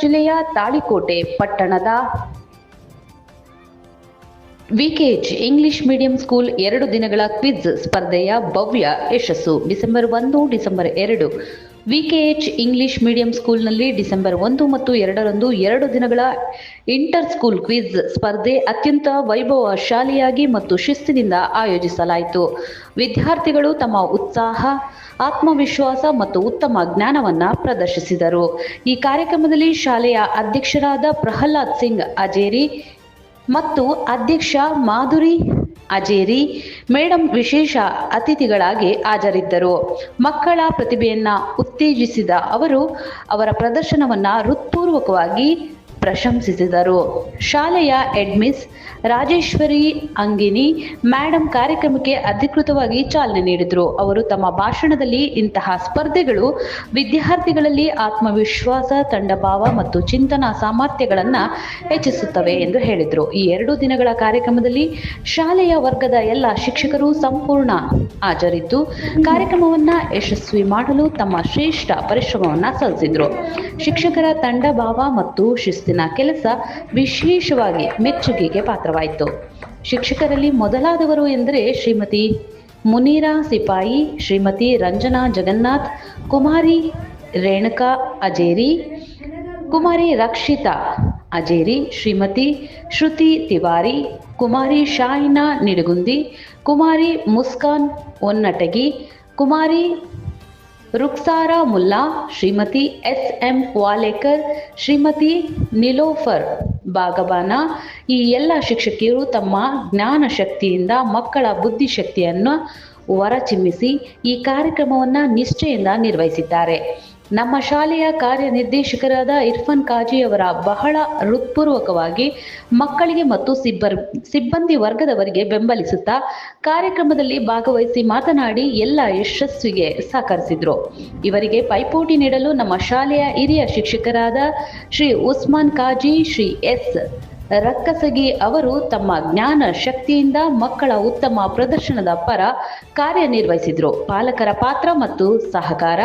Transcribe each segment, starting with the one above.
ಜಿಲ್ಲೆಯ ತಾಳಿಕೋಟೆ ಪಟ್ಟಣದ ವಿಕೆಎಚ್ English medium school ಎರಡು ದಿನಗಳ ಕ್ವಿಜ್ ಸ್ಪರ್ಧೆಯ ಭವ್ಯ ಯಶಸ್ಸು ಡಿಸೆಂಬರ್ ಒಂದು, ಡಿಸೆಂಬರ್ ಎರಡು. ವಿಕೆಎಚ್ ಇಂಗ್ಲಿಷ್ ಮೀಡಿಯಂ ಸ್ಕೂಲ್ನಲ್ಲಿ ಡಿಸೆಂಬರ್ ಒಂದು ಮತ್ತು ಎರಡರಂದು ಎರಡು ದಿನಗಳ ಇಂಟರ್ ಸ್ಕೂಲ್ ಕ್ವಿಜ್ ಸ್ಪರ್ಧೆ ಅತ್ಯಂತ ವೈಭವಶಾಲಿಯಾಗಿ ಮತ್ತು ಶಿಸ್ತಿನಿಂದ ಆಯೋಜಿಸಲಾಯಿತು. ವಿದ್ಯಾರ್ಥಿಗಳು ತಮ್ಮ ಉತ್ಸಾಹ, ಆತ್ಮವಿಶ್ವಾಸ ಮತ್ತು ಉತ್ತಮ ಜ್ಞಾನವನ್ನು ಪ್ರದರ್ಶಿಸಿದರು. ಈ ಕಾರ್ಯಕ್ರಮದಲ್ಲಿ ಶಾಲೆಯ ಅಧ್ಯಕ್ಷರಾದ ಪ್ರಹ್ಲಾದ್ ಸಿಂಗ್ ಅಜೇರಿ ಮತ್ತು ಅಧ್ಯಕ್ಷ ಮಾಧುರಿ ಅಜೇರಿ ಮೇಡಂ ವಿಶೇಷ ಅತಿಥಿಗಳಾಗಿ ಹಾಜರಿದ್ದರು. ಮಕ್ಕಳ ಪ್ರತಿಭೆಯನ್ನ ಉತ್ತೇಜಿಸಿದ ಅವರು ಅವರ ಪ್ರದರ್ಶನವನ್ನ ಹೃತ್ಪೂರ್ವಕವಾಗಿ ಪ್ರಶಂಸಿಸಿದರು. ಶಾಲೆಯ ಎಡ್ಮಿಸ್ ರಾಜೇಶ್ವರಿ ಅಂಗಿನಿ ಮೇಡಮ್ ಕಾರ್ಯಕ್ರಮಕ್ಕೆ ಅಧಿಕೃತವಾಗಿ ಚಾಲನೆ ನೀಡಿದರು. ಅವರು ತಮ್ಮ ಭಾಷಣದಲ್ಲಿ ಇಂತಹ ಸ್ಪರ್ಧೆಗಳು ವಿದ್ಯಾರ್ಥಿಗಳಲ್ಲಿ ಆತ್ಮವಿಶ್ವಾಸ, ತಂಡಭಾವ ಮತ್ತು ಚಿಂತನಾ ಸಾಮರ್ಥ್ಯಗಳನ್ನು ಹೆಚ್ಚಿಸುತ್ತವೆ ಎಂದು ಹೇಳಿದರು. ಈ ಎರಡು ದಿನಗಳ ಕಾರ್ಯಕ್ರಮದಲ್ಲಿ ಶಾಲೆಯ ವರ್ಗದ ಎಲ್ಲ ಶಿಕ್ಷಕರು ಸಂಪೂರ್ಣ ಹಾಜರಿದ್ದು, ಕಾರ್ಯಕ್ರಮವನ್ನ ಯಶಸ್ವಿ ಮಾಡಲು ತಮ್ಮ ಶ್ರೇಷ್ಠ ಪರಿಶ್ರಮವನ್ನು ಸಲ್ಲಿಸಿದ್ರು. ಶಿಕ್ಷಕರ ತಂಡ ಭಾವ ಮತ್ತು ಶಿಸ್ತಿನ ಕೆಲಸ ವಿಶೇಷವಾಗಿ ಮೆಚ್ಚುಗೆಗೆ ಪಾತ್ರವಾಯಿತು. ಶಿಕ್ಷಕರಲ್ಲಿ ಮೊದಲಾದವರು ಎಂದರೆ ಶ್ರೀಮತಿ ಮುನೀರಾ ಸಿಪಾಯಿ, ಶ್ರೀಮತಿ ರಂಜನಾ ಜಗನ್ನಾಥ್, ಕುಮಾರಿ ರೇಣುಕಾ ಅಜೇರಿ, ಕುಮಾರಿ ರಕ್ಷಿತಾ ಅಜೇರಿ, ಶ್ರೀಮತಿ ಶ್ರುತಿ ತಿವಾರಿ, ಕುಮಾರಿ ಶಾಹಿನಾ ನಿಡಗುಂದಿ, ಕುಮಾರಿ ಮುಸ್ಕಾನ್ ಒನ್ನಟಗಿ, ಕುಮಾರಿ ರುಕ್ಸಾರಾ ಮುಲ್ಲಾ, ಶ್ರೀಮತಿ ಎಸ್ ಎಂ ವಾಲೇಕರ್, ಶ್ರೀಮತಿ ನಿಲೋಫರ್ ಬಾಗಬಾನ ಈ ಎಲ್ಲ ಶಿಕ್ಷಕಿಯರು ತಮ್ಮ ಜ್ಞಾನ ಶಕ್ತಿಯಿಂದ ಮಕ್ಕಳ ಬುದ್ಧಿಶಕ್ತಿಯನ್ನು ಹೊರಚಿಮ್ಮಿಸಿ ಈ ಕಾರ್ಯಕ್ರಮವನ್ನು ನಿಷ್ಠೆಯಿಂದ ನಿರ್ವಹಿಸಿದ್ದಾರೆ. ನಮ್ಮ ಶಾಲೆಯ ಕಾರ್ಯನಿರ್ದೇಶಕರಾದ ಇರ್ಫಾನ್ ಖಾಜಿ ಅವರ ಬಹಳ ಹೃತ್ಪೂರ್ವಕವಾಗಿ ಮಕ್ಕಳಿಗೆ ಮತ್ತು ಸಿಬ್ಬರ್, ಸಿಬ್ಬಂದಿ ವರ್ಗದವರಿಗೆ ಬೆಂಬಲಿಸುತ್ತಾ ಕಾರ್ಯಕ್ರಮದಲ್ಲಿ ಭಾಗವಹಿಸಿ ಮಾತನಾಡಿ ಎಲ್ಲ ಯಶಸ್ವಿಗೆ ಸಹಕರಿಸಿದ್ರು. ಇವರಿಗೆ ಪೈಪೋಟಿ ನೀಡಲು ನಮ್ಮ ಶಾಲೆಯ ಹಿರಿಯ ಶಿಕ್ಷಕರಾದ ಶ್ರೀ ಉಸ್ಮಾನ್ ಕಾಜಿ, ಶ್ರೀ ಎಸ್ ರಕ್ಕಸಗಿ ಅವರು ತಮ್ಮ ಜ್ಞಾನ ಶಕ್ತಿಯಿಂದ ಮಕ್ಕಳ ಉತ್ತಮ ಪ್ರದರ್ಶನದ ಪರ ಕಾರ್ಯನಿರ್ವಹಿಸಿದ್ರು. ಪಾಲಕರ ಪಾತ್ರ ಮತ್ತು ಸಹಕಾರ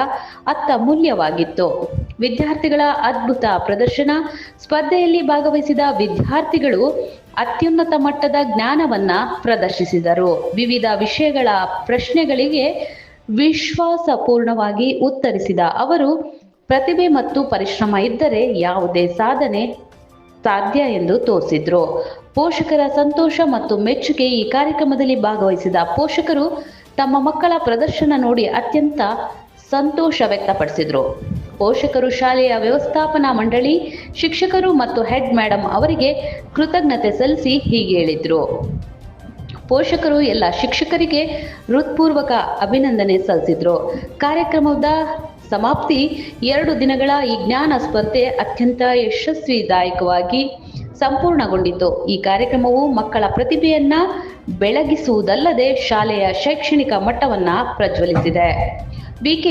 ಅತ್ಯಮೂಲ್ಯವಾಗಿತ್ತು ವಿದ್ಯಾರ್ಥಿಗಳ ಅದ್ಭುತ ಪ್ರದರ್ಶನ ಸ್ಪರ್ಧೆಯಲ್ಲಿ ಭಾಗವಹಿಸಿದ ವಿದ್ಯಾರ್ಥಿಗಳು ಅತ್ಯುನ್ನತ ಮಟ್ಟದ ಜ್ಞಾನವನ್ನ ಪ್ರದರ್ಶಿಸಿದರು. ವಿವಿಧ ವಿಷಯಗಳ ಪ್ರಶ್ನೆಗಳಿಗೆ ವಿಶ್ವಾಸಪೂರ್ಣವಾಗಿ ಉತ್ತರಿಸಿದ ಅವರು, ಪ್ರತಿಭೆ ಮತ್ತು ಪರಿಶ್ರಮ ಇದ್ದರೆ ಯಾವುದೇ ಸಾಧನೆ ಸಾಧ್ಯ ಎಂದು ತೋರಿಸಿದ್ರು. ಪೋಷಕರ ಸಂತೋಷ ಮತ್ತು ಮೆಚ್ಚುಗೆ ಈ ಕಾರ್ಯಕ್ರಮದಲ್ಲಿ ಭಾಗವಹಿಸಿದ ಪೋಷಕರು ತಮ್ಮ ಮಕ್ಕಳ ಪ್ರದರ್ಶನ ನೋಡಿ ಅತ್ಯಂತ ಸಂತೋಷ ವ್ಯಕ್ತಪಡಿಸಿದ್ರು. ಪೋಷಕರು ಶಾಲೆಯ ವ್ಯವಸ್ಥಾಪನಾ ಮಂಡಳಿ, ಶಿಕ್ಷಕರು ಮತ್ತು ಹೆಡ್ ಮೇಡಮ್ ಅವರಿಗೆ ಕೃತಜ್ಞತೆ ಸಲ್ಲಿಸಿ ಹೀಗೆ ಹೇಳಿದ್ರು. ಪೋಷಕರು ಎಲ್ಲ ಶಿಕ್ಷಕರಿಗೆ ಹೃತ್ಪೂರ್ವಕ ಅಭಿನಂದನೆ ಸಲ್ಲಿಸಿದ್ರು. ಕಾರ್ಯಕ್ರಮದ ಸಮಾಪ್ತಿ. ಎರಡು ದಿನಗಳ ಈ ಜ್ಞಾನ ಸ್ಪರ್ಧೆ ಅತ್ಯಂತ ಯಶಸ್ವಿದಾಯಕವಾಗಿ ಸಂಪೂರ್ಣಗೊಂಡಿತು. ಈ ಕಾರ್ಯಕ್ರಮವು ಮಕ್ಕಳ ಪ್ರತಿಭೆಯನ್ನ ಬೆಳಗಿಸುವುದಲ್ಲದೆ ಶಾಲೆಯ ಶೈಕ್ಷಣಿಕ ಮಟ್ಟವನ್ನ ಪ್ರಜ್ವಲಿಸಿದೆ. ಬಿಕೆ